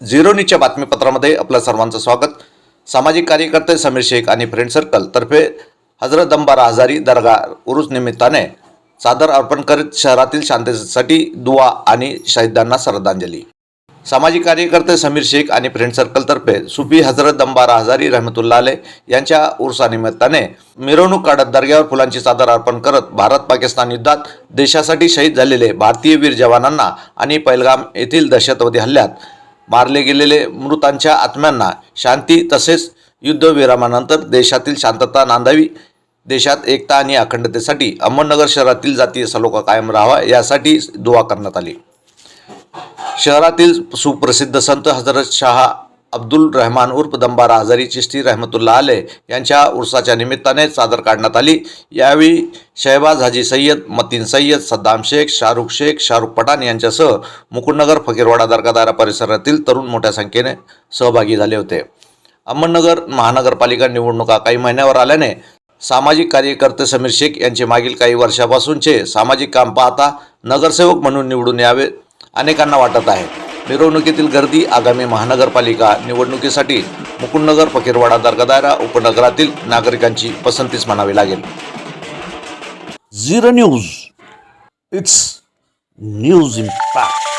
झिरोनीच्या बातमीपत्रामध्ये आपलं सर्वांचं स्वागत. सामाजिक कार्यकर्ते समीर शेख आणि फ्रेंड सर्कल तर्फे हजरत दंबारा हजारी दर्गा उरुस निमित्ताने सादर अर्पण करीत शहरातील शांततेसाठी दुवा आणि शहीदांना श्रद्धांजली. सामाजिक कार्यकर्ते समीर शेख आणि फ्रेंड सर्कलतर्फे सुफी हजरत दंबारा हजारी रहमतुल्ला आले यांच्या उर्सानिमित्ताने मिरवणूक काढत दर्ग्यावर फुलांची चादर अर्पण करत भारत पाकिस्तान युद्धात देशासाठी शहीद झालेले भारतीय वीर जवानांना आणि पैलगाम येथील दहशतवादी हल्ल्यात मारले गेलेले मृतांच्या आत्म्यांना शांती तसेच युद्धविरामानंतर देशातील शांतता नांदावी. देशात एकता आणि अखंडतेसाठी अहमदनगर शहरातील जातीय सलोखा कायम राहावा यासाठी दुवा करण्यात आली. शहरातील सुप्रसिद्ध संत हजरत शहा अब्दुल रहमान उर्फ दंबारा हजारी चिश्ती रहमतुल्ला आले यांच्या उर्साच्या निमित्ताने चादर काढण्यात आली. यावेळी शहबाज हाजी सय्यद मतीन सय्यद सद्दाम शेख शाहरुख शेख शाहरुख पठाण यांच्यासह मुकुंदनगर फकीरवाडा दर्गादारा परिसरातील तरुण मोठ्या संख्येने सहभागी झाले होते. अहमदनगर महानगरपालिका निवडणुका काही महिन्यावर आल्याने सामाजिक कार्यकर्ते समीर शेख यांचे मागील काही वर्षापासूनचे सामाजिक काम पाहता नगरसेवक म्हणून निवडून यावे अनेकांना वाटत आहे. मिरवणुकीतील गर्दी आगामी महानगरपालिका निवडणुकीसाठी मुकुंदनगर फकीरवाडा दर्गदारा उपनगरातील नागरिकांची पसंतीच म्हणावी लागेल. Zero news it's news impact.